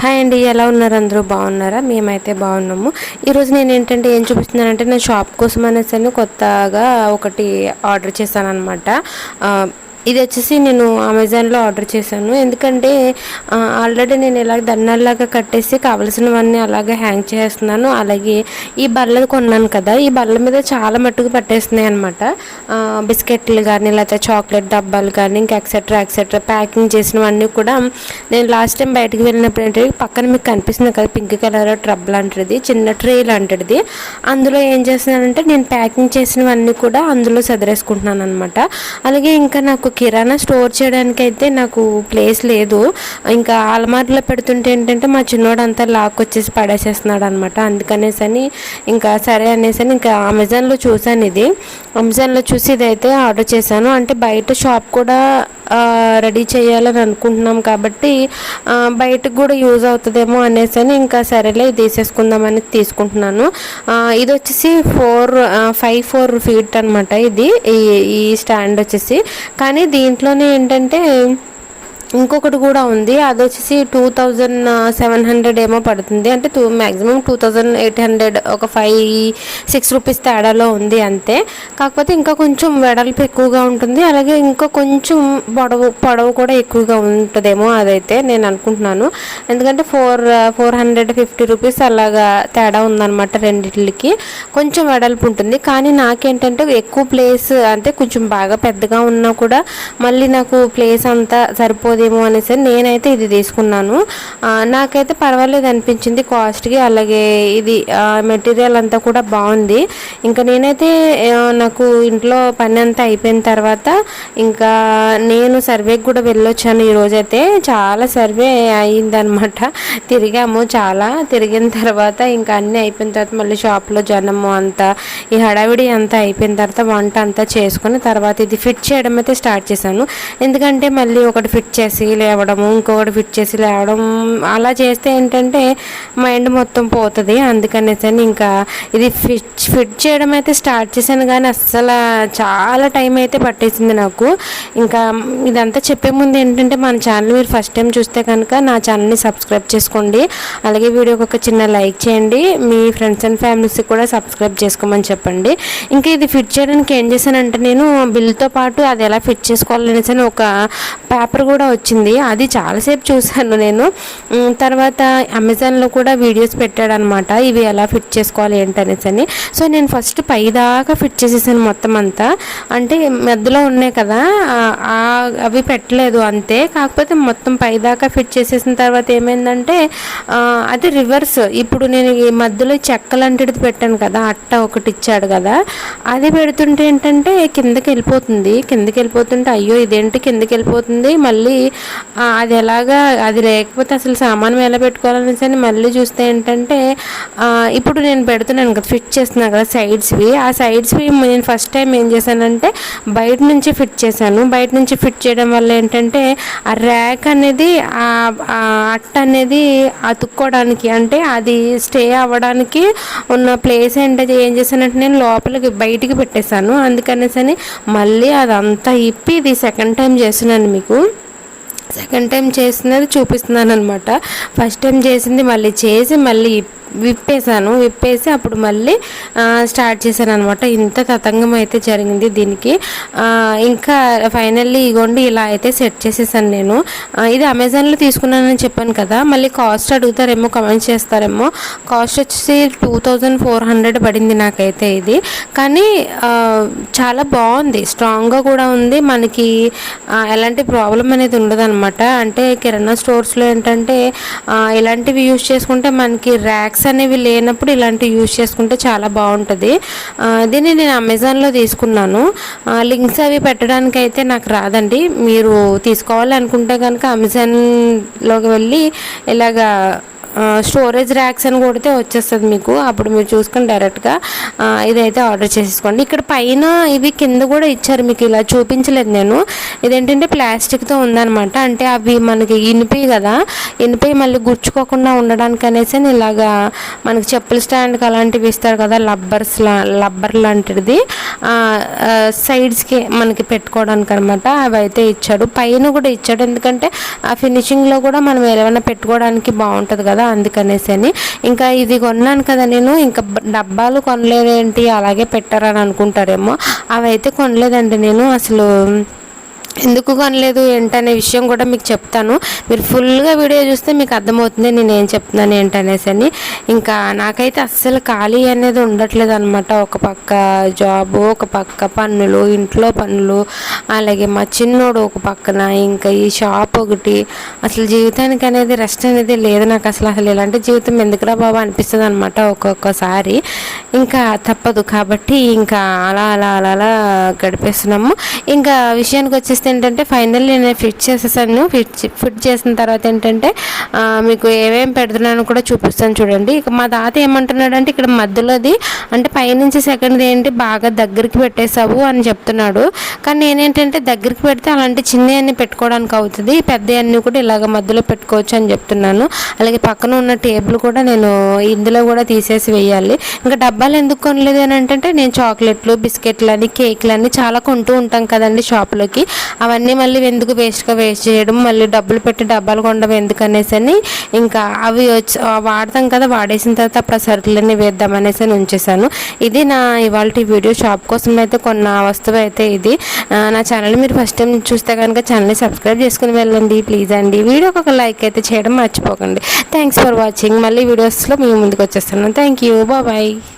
Hi అండి ఎలా ఉన్నారు అందరూ? బాగున్నారా? మేమైతే బాగున్నాము. ఈరోజు నేను ఏంటంటే ఏం చూపిస్తున్నానంటే నేను షాప్ కోసం అనేసి కొత్తగా ఒకటి ఆర్డర్ చేశాను అనమాట ఇది వచ్చేసి నేను అమెజాన్లో ఆర్డర్ చేశాను. ఎందుకంటే ఆల్రెడీ నేను ఇలా దండాల్లాగా కట్టేసి కావలసినవన్నీ అలాగే హ్యాంగ్ చేస్తున్నాను. అలాగే ఈ బల్లలు కొన్నాను కదా ఈ బల్ల మీద చాలా మట్టుకు పట్టేస్తున్నాయి అనమాట బిస్కెట్లు కానీ లేకపోతే చాక్లెట్ డబ్బాలు కానీ ఇంకా ఎక్సెట్రా ఎక్సెట్రా ప్యాకింగ్ చేసినవన్నీ కూడా నేను లాస్ట్ టైం బయటకు వెళ్ళినప్పుడు ఏంటంటే పక్కన మీకు కనిపిస్తుంది కదా పింక్ కలర్ ట్రబ్ లాంటిది చిన్న ట్రే లాంటిది. అందులో ఏం చేస్తున్నానంటే నేను ప్యాకింగ్ చేసినవన్నీ కూడా అందులో సదిరేసుకుంటున్నాను అనమాట అలాగే ఇంకా నాకు కిరాణా స్టోర్ చేయడానికి అయితే నాకు ప్లేస్ లేదు. ఇంకా అలమారిలో పెడుతుంటే ఏంటంటే మా చిన్నోడు అంతా లాక్ వచ్చేసి పడేసేస్తున్నాడు అనమాట అందుకనేసి అని ఇంకా సరే అనేసి అని ఇంకా అమెజాన్లో చూశాను ఇది అమెజాన్లో చూసి ఇదైతే ఆర్డర్ చేశాను. అంటే బయట షాప్ కూడా రెడీ చేయాలని అనుకుంటున్నాం కాబట్టి బయటకు కూడా యూజ్ అవుతుందేమో అనేసి అని ఇంకా సరేలే తీసేసుకుందామని తీసుకుంటున్నాను. ఇది వచ్చేసి ఫోర్ ఫైవ్ ఫోర్ ఫీట్ అనమాట ఇది ఈ స్టాండ్ వచ్చేసి. కానీ దీంట్లోనే ఏంటంటే ఇంకొకటి కూడా ఉంది. అది వచ్చేసి టూ థౌజండ్ సెవెన్ హండ్రెడ్ ఏమో పడుతుంది. అంటే to maximum two thousand eight hundred ఒక ఫైవ్ సిక్స్ రూపీస్ తేడాలో ఉంది అంతే. కాకపోతే ఇంకా కొంచెం వెడల్పు ఎక్కువగా ఉంటుంది. అలాగే ఇంకా కొంచెం పొడవు పొడవు కూడా ఎక్కువగా ఉంటుందేమో అదైతే నేను అనుకుంటున్నాను. ఎందుకంటే four four hundred fifty rupees అలాగా తేడా ఉందన్నమాట రెండింటికి కొంచెం వెడల్పు ఉంటుంది. కానీ నాకేంటంటే ఎక్కువ ప్లేస్ అంటే కొంచెం బాగా పెద్దగా ఉన్నా కూడా మళ్ళీ నాకు ప్లేస్ అంతా సరిపోదు సరిపోదేమో అనేసి నేనైతే ఇది తీసుకున్నాను. నాకైతే పర్వాలేదు అనిపించింది కాస్ట్కి అలాగే ఇది మెటీరియల్ అంతా కూడా బాగుంది. ఇంకా నేనైతే నాకు ఇంట్లో పని అంతా అయిపోయిన తర్వాత ఇంకా నేను సర్వేకి కూడా వెళ్ళొచ్చాను ఈరోజైతే చాలా సర్వే అయిందనమాట తిరిగాము చాలా. తిరిగిన తర్వాత ఇంకా అన్నీ అయిపోయిన తర్వాత మళ్ళీ షాప్లో జనము అంతా ఈ హడావిడి అంతా అయిపోయిన తర్వాత వంట అంతా చేసుకుని తర్వాత ఇది ఫిట్ చేయడం అయితే స్టార్ట్ చేశాను. ఎందుకంటే మళ్ళీ ఒకటి ఫిట్ చేసి చేసి లేవడము ఇంకొకటి ఫిట్ చేసి లేవడం అలా చేస్తే ఏంటంటే మైండ్ మొత్తం పోతుంది. అందుకనేసి ఇంకా ఇది ఫిట్ ఫిట్ చేయడం అయితే స్టార్ట్ చేశాను కానీ అస్సలు చాలా టైం అయితే పట్టేసింది నాకు. ఇంకా ఇదంతా చెప్పే ముందు ఏంటంటే మన ఛానల్ మీరు ఫస్ట్ టైం చూస్తే కనుక నా ఛానల్ని సబ్స్క్రైబ్ చేసుకోండి. అలాగే వీడియోకి ఒక చిన్న లైక్ చేయండి. మీ ఫ్రెండ్స్ అండ్ ఫ్యామిలీస్కి కూడా సబ్స్క్రైబ్ చేసుకోమని చెప్పండి. ఇంకా ఇది ఫిట్ చేయడానికి ఏం చేశానంటే నేను బిల్తో పాటు అది ఎలా ఫిట్ చేసుకోవాలనేసి ఒక పేపర్ కూడా వచ్చింది. అది చాలాసేపు చూశాను నేను. తర్వాత అమెజాన్లో కూడా వీడియోస్ పెట్టాడనమాట. ఇవి ఎలా ఫిట్ చేసుకోవాలి ఏంటనేసి అని సో నేను ఫస్ట్ పైదాకా ఫిట్ చేసేసాను మొత్తం అంతా. అంటే మధ్యలో ఉన్నాయి కదా అవి పెట్టలేదు అంతే. కాకపోతే మొత్తం పైదాకా ఫిట్ చేసేసిన తర్వాత ఏమైందంటే అది రివర్స్. ఇప్పుడు నేను ఈ మధ్యలో చెక్క లాంటిది పెట్టాను కదా అట్ట ఒకటి ఇచ్చాడు కదా. అది పెడుతుంటే ఏంటంటే కిందకి వెళ్ళిపోతుంది. కిందకి వెళ్ళిపోతుంటే అయ్యో ఇదేంటి? కిందకి వెళ్ళిపోతుంది. మళ్ళీ అది ఎలాగా అది లేకపోతే అసలు సామానం ఎలా పెట్టుకోవాలనేసి అని మళ్ళీ చూస్తే ఏంటంటే ఇప్పుడు నేను పెడుతున్నాను కదా ఫిట్ చేస్తున్నాను కదా సైడ్స్వి ఆ సైడ్స్వి నేను ఫస్ట్ టైం ఏం చేశానంటే బయట నుంచి ఫిట్ చేశాను. బయట నుంచి ఫిట్ చేయడం వల్ల ఏంటంటే ఆ ర్యాక్ అనేది ఆ అట్ట అనేది అతుక్కోవడానికి అంటే అది స్టే అవ్వడానికి ఉన్న ప్లేస్ ఏంటంటే ఏం చేశానంటే నేను లోపలికి బయటికి పెట్టేశాను. అందుకనేసని మళ్ళీ అదంతా ఇప్పి ఇది సెకండ్ టైం చేస్తున్నాను మీకు. సెకండ్ టైం చేసినది చూపిస్తున్నాను అనమాట ఫస్ట్ టైం చేసింది మళ్ళీ చేసి మళ్ళీ విప్పేసాను విప్పేసి అప్పుడు మళ్ళీ స్టార్ట్ చేశాను అనమాట ఇంత తతంగం అయితే జరిగింది దీనికి. ఇంకా ఫైనల్లీ ఇగోండి ఇలా అయితే సెట్ చేసేసాను నేను. ఇది అమెజాన్లో తీసుకున్నానని చెప్పాను కదా మళ్ళీ కాస్ట్ అడుగుతారేమో కమెంట్ చేస్తారేమో. కాస్ట్ వచ్చేసి టూ థౌజండ్ ఫోర్ హండ్రెడ్ పడింది నాకైతే ఇది. కానీ చాలా బాగుంది. స్ట్రాంగ్గా కూడా ఉంది. మనకి ఎలాంటి ప్రాబ్లం అనేది ఉండదు అనమాట అంటే కిరాణా స్టోర్స్లో ఏంటంటే ఇలాంటివి యూజ్ చేసుకుంటే మనకి ర్యాక్స్ బ్యాగ్స్ అనేవి లేనప్పుడు ఇలాంటివి యూజ్ చేసుకుంటే చాలా బాగుంటుంది. దీన్ని నేను అమెజాన్లో తీసుకున్నాను. లింక్స్ అవి పెట్టడానికి అయితే నాకు రాదండి. మీరు తీసుకోవాలనుకుంటే కనుక అమెజాన్లోకి వెళ్ళి ఇలాగా స్టోరేజ్ ర్యాక్స్ అని కొడితే వచ్చేస్తుంది మీకు. అప్పుడు మీరు చూసుకొని డైరెక్ట్గా ఇదైతే ఆర్డర్ చేసేసుకోండి. ఇక్కడ పైన ఇవి కింద కూడా ఇచ్చారు మీకు ఇలా చూపించలేదు నేను. ఇదేంటంటే ప్లాస్టిక్తో ఉందనమాట అంటే అవి మనకి ఇనిపి కదా. ఇనిపి మళ్ళీ గుచ్చుకోకుండా ఉండడానికి అనేసి నేను ఇలాగా మనకి చెప్పుల స్టాండ్కి అలాంటివి ఇస్తారు కదా లబ్బర్స్ లా లబ్బర్ లాంటిది. సైడ్స్కి మనకి పెట్టుకోవడానికి అనమాట అవి అయితే ఇచ్చాడు. పైన కూడా ఇచ్చాడు. ఎందుకంటే ఆ ఫినిషింగ్లో కూడా మనం ఏమైనా పెట్టుకోవడానికి బాగుంటుంది కదా. అందుకనేసి అని. ఇంకా ఇది కొన్నాను కదా నేను ఇంకా డబ్బాలు కొనలేదేంటి అలాగే పెట్టారని అనుకుంటారేమో. అవి అయితే కొనలేదండి నేను అసలు ఎందుకు కొనలేదు ఏంటనే విషయం కూడా మీకు చెప్తాను. మీరు ఫుల్గా వీడియో చూస్తే మీకు అర్థమవుతుంది నేను ఏం చెప్తున్నాను ఏంటనేసి అని. ఇంకా నాకైతే అస్సలు ఖాళీ అనేది ఉండట్లేదు అనమాట ఒక పక్క జాబు ఒక పక్క పన్నులు ఇంట్లో పనులు అలాగే మా చిన్నోడు ఒక పక్కన ఇంకా ఈ షాప్ ఒకటి. అసలు జీవితానికి అనేది రెస్ట్ అనేది లేదు నాకు అసలు. అసలు ఇలాంటి జీవితం ఎందుకురా బాబా అనిపిస్తుంది అనమాట ఒక్కొక్కసారి. ఇంకా తప్పదు కాబట్టి ఇంకా అలా అలా అలా అలా గడిపేస్తున్నాము. ఇంకా విషయానికి వచ్చేస్తే ఏంటంటే ఫైనల్ నేను ఫిట్ చేసేసాను. ఫిట్ ఫిట్ చేసిన తర్వాత ఏంటంటే మీకు ఏమేమి పెడుతున్నాను కూడా చూపిస్తాను చూడండి. ఇక మా తాత ఏమంటున్నాడంటే ఇక్కడ మధ్యలోది అంటే పైనుంచి సెకండ్ ఏంటి బాగా దగ్గరికి పెట్టేశావు అని చెప్తున్నాడు. కానీ నేనేంటంటే దగ్గరికి పెడితే అలాంటి చిన్న అన్ని పెట్టుకోవడానికి అవుతుంది. పెద్ద అన్ని కూడా ఇలాగ మధ్యలో పెట్టుకోవచ్చు అని చెప్తున్నాను. అలాగే పక్కన ఉన్న టేబుల్ కూడా నేను ఇందులో కూడా తీసేసి వేయాలి. ఇంకా డబ్బాలు ఎందుకు కొనలేదు అని అంటే నేను చాక్లెట్లు బిస్కెట్లు అని కేక్లు అని చాలా కొంటూ ఉంటాం కదండి షాప్లోకి. అవన్నీ మళ్ళీ ఎందుకు వేస్ట్గా వేస్ట్ చేయడం మళ్ళీ డబ్బులు పెట్టి డబ్బాలు కొండం ఎందుకు అనేసి అని ఇంకా అవి వచ్చి వాడతాం కదా వాడేసిన తర్వాత అప్పుడు ఆ సరుకులన్నీ వేద్దాం అనేసి అని ఉంచేసాను ఇది నా ఇవాళ వీడియో షాప్ కోసం అయితే కొన్న వస్తువు అయితే ఇది. నా ఛానల్ మీరు ఫస్ట్ టైం చూస్తే కనుక ఛానల్ని సబ్స్క్రైబ్ చేసుకుని వెళ్ళండి ప్లీజ్ అండి. వీడియోకి ఒక లైక్ అయితే చేయడం మర్చిపోకండి. థ్యాంక్స్ ఫర్ వాచింగ్ మళ్ళీ వీడియోస్లో మీ ముందుకు వచ్చేస్తాను థ్యాంక్ యూ బాయ్